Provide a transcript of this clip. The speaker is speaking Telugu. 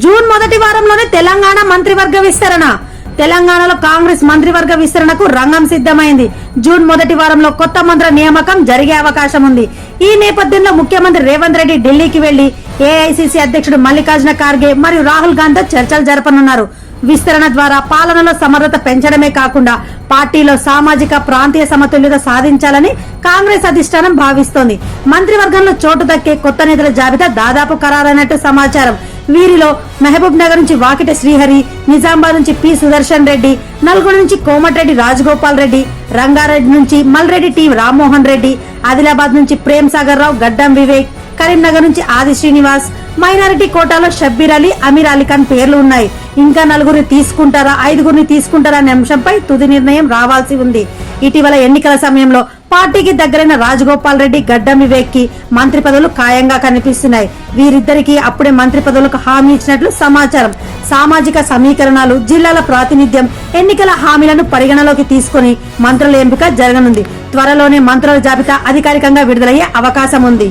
జూన్ మొదటి వారంలోనే తెలంగాణ మంత్రివర్గ విస్తరణ. తెలంగాణలో కాంగ్రెస్ మంత్రివర్గ విస్తరణకు రంగం సిద్ధమైంది. జూన్ మొదటి వారంలో కొత్త మంత్రి నియామకం జరిగే అవకాశం ఉంది. ఈ నేపథ్యంలో ముఖ్యమంత్రి రేవంత్ రెడ్డి ఢిల్లీకి వెళ్ళి ఏఐసిసి అధ్యక్షుడు మల్లికార్జున ఖార్గే మరియు రాహుల్ గాంధీతో చర్చలు జరపనున్నారు. విస్తరణ ద్వారా పాలనలో సమర్థత పెంచడమే కాకుండా పార్టీలో సామాజిక ప్రాంతీయ సమతుల్యత సాధించాలని కాంగ్రెస్ అధిష్టానం భావిస్తోంది. మంత్రివర్గంలో చోటు దక్కే కొత్త నేతల జాబితా దాదాపు ఖరారైనట్టు సమాచారం. వీరిలో మహబూబ్ నగర్ నుంచి వాకిట శ్రీహరి నిజామాబాద్ నుంచి పి సుదర్శన్ రెడ్డి నల్గొండ నుంచి కోమటిరెడ్డి రాజగోపాల్ రెడ్డి రంగారెడ్డి నుంచి మల్రెడ్డి టి రామ్మోహన్ రెడ్డి ఆదిలాబాద్ నుంచి ప్రేమ్ సాగర్ రావు గడ్డం వివేక్ కరీంనగర్ నుంచి ఆది శ్రీనివాస్ మైనారిటీ కోటాలో షబ్బీర్ అలీ అమీర్ అలీ ఖాన్ పేర్లు ఉన్నాయి. ఇంకా నలుగురిని తీసుకుంటారా ఐదుగురిని తీసుకుంటారా అనే అంశంపై తుది నిర్ణయం రావాల్సి ఉంది. ఇటీవల ఎన్నికల సమయంలో పార్టీకి దగ్గరైన రాజగోపాల్ రెడ్డి గడ్డం వివేక్కి మంత్రి పదవులు ఖాయంగా కనిపిస్తున్నాయి. వీరిద్దరికి అప్పుడే మంత్రి పదవులకు హామీ ఇచ్చినట్లు సమాచారం. సామాజిక సమీకరణాలు జిల్లాల ప్రాతినిధ్యం ఎన్నికల హామీలను పరిగణలోకి తీసుకుని మంత్రుల ఎంపిక జరగనుంది. త్వరలోనే మంత్రుల జాబితా అధికారికంగా విడుదలయ్యే అవకాశం ఉంది.